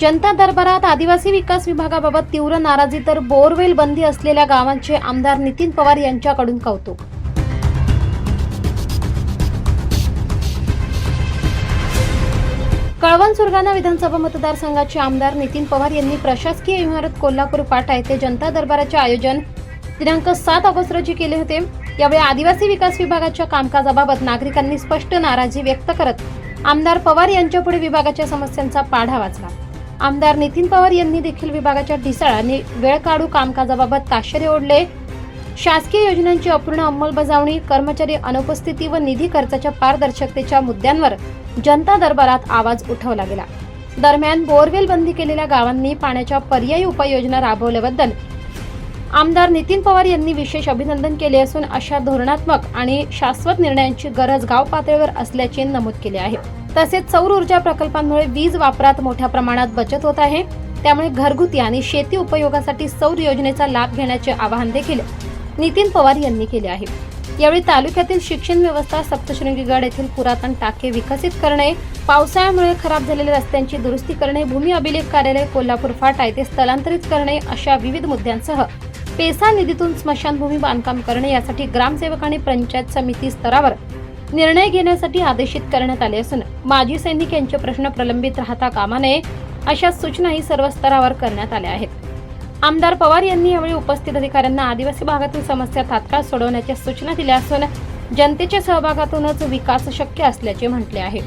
जनता दरबारात आदिवासी विकास विभागाबाबत तीव्र नाराजी तर बोरवेल बंदी असलेल्या गावांचे आमदार नितीन पवार यांच्याकडून कौतुक. कळवण सुरगाणा विधानसभा मतदारसंघाचे आमदार नितीन पवार यांनी प्रशासकीय इमारत कोल्हापूर पाटा येथे जनता दरबाराचे आयोजन दिनांक सात ऑगस्ट रोजी केले होते. यावेळी आदिवासी विकास विभागाच्या कामकाजाबाबत नागरिकांनी स्पष्ट नाराजी व्यक्त करत आमदार पवार यांच्यापुढे विभागाच्या समस्यांचा पाढा वाचला. आमदार नितीन पवार यांनी देखील विभागाच्या ढिसाळ आणि वेळ काढू कामकाजाबाबत ताशेरे ओढले. शासकीय योजनांची अपूर्ण अंमलबजावणी कर्मचारी अनुपस्थिती व निधी खर्चाच्या पारदर्शकतेच्या मुद्द्यांवर जनता दरबारात आवाज उठवला गेला. दरम्यान बोरवेल बंदी केलेल्या गावांनी पाण्याच्या पर्यायी उपाययोजना राबवल्याबद्दल आमदार नितीन पवार यांनी विशेष अभिनंदन केले असून अशा धोरणात्मक आणि शाश्वत निर्णयांची गरज गाव पातळीवर असल्याचे नमूद केले आहे. तसेच सौर ऊर्जा प्रकल्पांमुळे वीज वापरात मोठ्या प्रमाणात बचत होत आहे. त्यामुळे घरगुती आणि शेती उपयोगासाठी सौर योजनेचा लाभ घेण्याचे आवाहन देखील नितीन पवार यांनी केले आहे. यावेळी तालुक्यातील शिक्षण व्यवस्था सप्तशृंगीगड येथील पुरातन टाके विकसित करणे पावसाळ्यामुळे खराब झालेल्या रस्त्यांची दुरुस्ती करणे भूमी अभिलेख कार्यालय कोल्हापूर फाटा येथे स्थलांतरित करणे अशा विविध मुद्द्यांसह पेसा निधीतून स्मशानभूमी बांधकाम करणे यासाठी ग्रामसेवक आणि पंचायत समिती स्तरावर निर्णय घेण्यासाठी आदेशित करण्यात आले असून माजी सैनिक यांचे प्रश्न प्रलंबित राहता कामा नये अशा सूचनाही सर्व स्तरावर करण्यात आल्या आहेत. आमदार पवार यांनी यावेळी उपस्थित अधिकाऱ्यांना आदिवासी भागातील समस्या तात्काळ सोडवण्याच्या सूचना दिल्या असून जनतेच्या सहभागातूनच विकास शक्य असल्याचे म्हटले आहे.